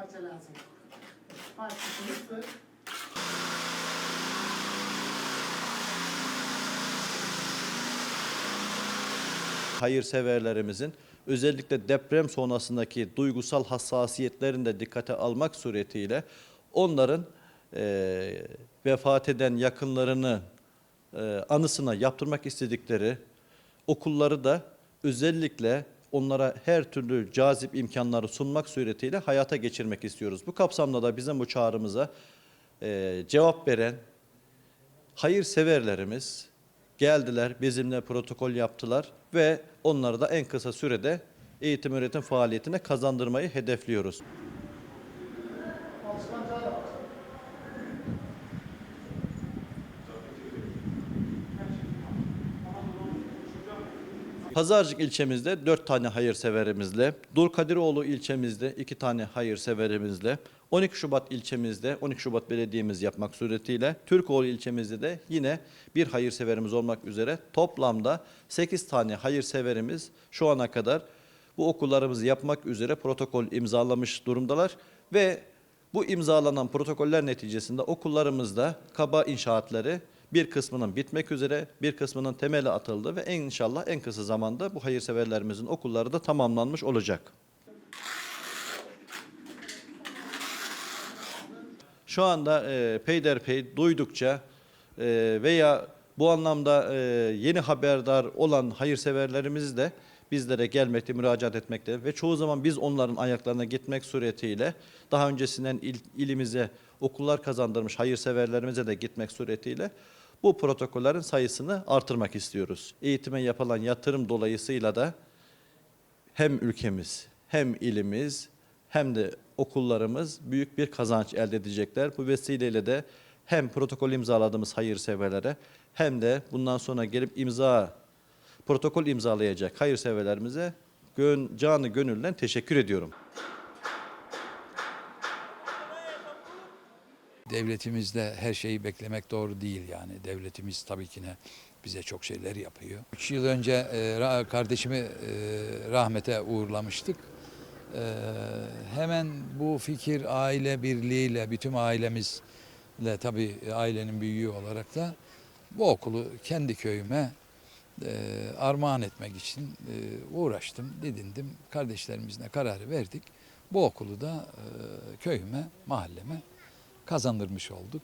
parça lazım. Parçasını hayırseverlerimizin özellikle deprem sonrasındaki duygusal hassasiyetlerini de dikkate almak suretiyle onların e, vefat eden yakınlarını e, anısına yaptırmak istedikleri okulları da özellikle onlara her türlü cazip imkanları sunmak suretiyle hayata geçirmek istiyoruz. Bu kapsamda da bizim bu çağrımıza eee, cevap veren hayırseverlerimiz geldiler, bizimle protokol yaptılar ve onları da en kısa sürede eğitim öğretim faaliyetine kazandırmayı hedefliyoruz. Pazarcık ilçemizde dört tane hayırseverimizle, Dulkadiroğlu ilçemizde iki tane hayırseverimizle, 12 Şubat ilçemizde 12 Şubat belediyemiz yapmak suretiyle, Türkoğlu ilçemizde de yine bir hayırseverimiz olmak üzere toplamda 8 tane hayırseverimiz şu ana kadar bu okullarımızı yapmak üzere protokol imzalamış durumdalar ve bu imzalanan protokoller neticesinde okullarımızda kaba inşaatları bir kısmının bitmek üzere, bir kısmının temeli atıldı ve inşallah en kısa zamanda bu hayırseverlerimizin okulları da tamamlanmış olacak. Şu anda e, peyderpey duydukça e, veya bu anlamda e, yeni haberdar olan hayırseverlerimiz de bizlere gelmekte, müracaat etmekte ve çoğu zaman biz onların ayaklarına gitmek suretiyle daha öncesinden il, ilimize okullar kazandırmış hayırseverlerimize de gitmek suretiyle bu protokollerin sayısını artırmak istiyoruz. Eğitime yapılan yatırım dolayısıyla da hem ülkemiz hem ilimiz hem de okullarımız büyük bir kazanç elde edecekler. Bu vesileyle de hem protokol imzaladığımız hayırseverlere hem de bundan sonra gelip imza protokol imzalayacak hayırseverlerimize gön, canı gönülden teşekkür ediyorum. Devletimizde her şeyi beklemek doğru değil yani. Devletimiz tabii ki ne bize çok şeyler yapıyor. Üç yıl önce e, kardeşimi e, rahmete uğurlamıştık. E, hemen bu fikir aile birliğiyle, bütün ailemizle tabii ailenin büyüğü olarak da bu okulu kendi köyüme armağan etmek için uğraştım, didindim. Kardeşlerimizle kararı verdik. Bu okulu da e, köyüme, mahalleme kazandırmış olduk.